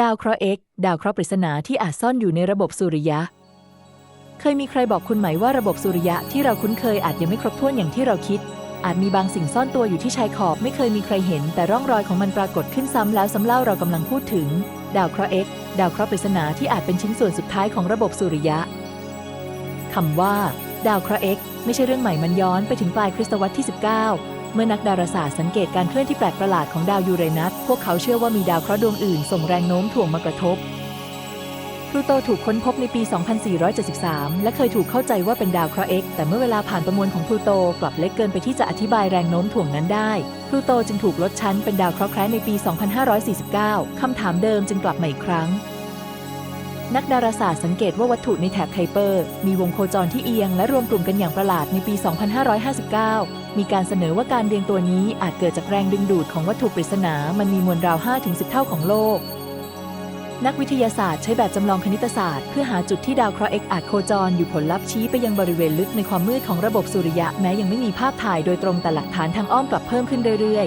ดาวเคราะห์ X ดาวเคราะห์ปริศนาที่อาจซ่อนอยู่ในระบบสุริยะ เคยมีใครบอกคุณไหมว่าระบบสุริยะที่เราคุ้นเคยอาจยังไม่ครบถ้วนอย่างที่เราคิด อาจมีบางสิ่งซ่อนตัวอยู่ที่ชายขอบไม่เคยมีใครเห็น แต่ร่องรอยของมันปรากฏขึ้นซ้ำแล้วซ้ำเล่าเรากำลังพูดถึง ดาวเคราะห์ X ดาวเคราะห์ปริศนาที่อาจเป็นชิ้นส่วนสุดท้ายของระบบสุริยะคำว่า ดาวเคราะห์ X ไม่ใช่เรื่องใหม่มันย้อนไปถึงปลายคริสตวรรษที่ 19 เมื่อนักดาราศาสตร์สังเกตการเคลื่อนที่แปลกประหลาดของดาวยูเรนัส พวกเขาเชื่อว่ามีดาวเคราะห์ดวงอื่นส่งแรงโน้มถ่วงมากระทบพลูโตถูกค้นพบในปี 2473 และเคยถูกเข้าใจว่าเป็นดาวเคราะห์ X แต่เมื่อเวลาผ่านประมวลของพลูโตกลับเล็กเกินไปที่จะอธิบายแรงโน้มถ่วงนั้นได้ พลูโตจึงถูกลดชั้นเป็นดาวเคราะห์แคระในปี 2549 คำถามเดิมจึงกลับมาอีกครั้ง นักดาราศาสตร์สังเกตว่าวัตถุในแถบไคเปอร์ มีวงโคจรที่เอียงและรวมกลุ่มกันอย่างประหลาดในปี 2559 มีการเสนอว่าการเรียงตัวนี้อาจเกิดจากแรงดึงดูดของวัตถุปริศนา มันมีมวลราว 5-10 เท่าของโลก นักวิทยาศาสตร์ใช้แบบจำลองคณิตศาสตร์เพื่อหาจุดที่ดาวเคราะห์ X อาจโคจรอยู่ผลลัพธ์ชี้ไปยังบริเวณลึกในความมืดของระบบสุริยะแม้ยังไม่มีภาพถ่ายโดยตรงแต่หลักฐานทางอ้อมกลับเพิ่มขึ้นเรื่อย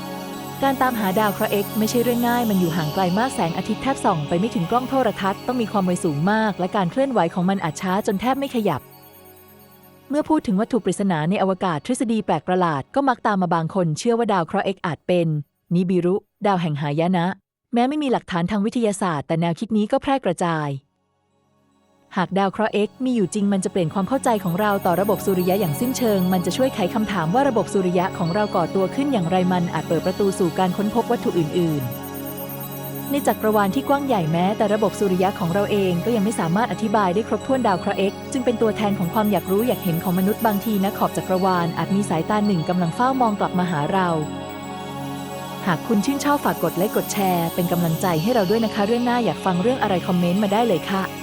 ๆการตามหาดาวเคราะห์ X ไม่ใช่เรื่องง่าย มันอยู่ห่างไกลมากแสงอาทิตย์แทบส่อง ไปไม่ถึงกล้องโทรทัศน์ต้องมีความไวสูงมาก และการเคลื่อนไหวของมันอาจช้าจนแทบไม่ขยับ เมื่อพูดถึงวัตถุปริศนาในอวกาศทฤษฎีแปลกประหลาดก็มักตามมาบางคนเชื่อว่าดาวเคราะห์ X อกอาจเป็น นิบิรุ ดาวแห่งหายนะ แม้ไม่มีหลักฐานทางวิทยาศาสตร์ แต่แนวคิดนี้ก็แพร่กระจาย หากดาวเคราะห์ X มีอยู่จริงมันจะเปลี่ยนความเข้าใจของเราต่อระบบสุริยะอย่างสิ้นเชิง มันจะช่วยไขคำถามว่าระบบสุริยะของเราก่อตัวขึ้นอย่างไรมันอาจเปิดประตูสู่การค้นพบวัตถุอื่น ๆ ในจักรวาลที่กว้างใหญ่แม้แต่ระบบสุริยะของเราเองก็ยังไม่สามารถอธิบายได้ครบถ้วนดาวเคราะห์ X จึงเป็นตัวแทนของความอยากรู้อยากเห็นของมนุษย์บางทีนะขอบจักรวาลอาจมีสายตาหนึ่งกำลังเฝ้ามองกลับมาหาเรา หากคุณชื่นชอบฝากกดไลค์กดแชร์ เป็นกำลังใจให้เราด้วยนะคะเรื่องหน้าอยากฟังเรื่องอะไรคอมเมนต์มาได้เลยค่ะ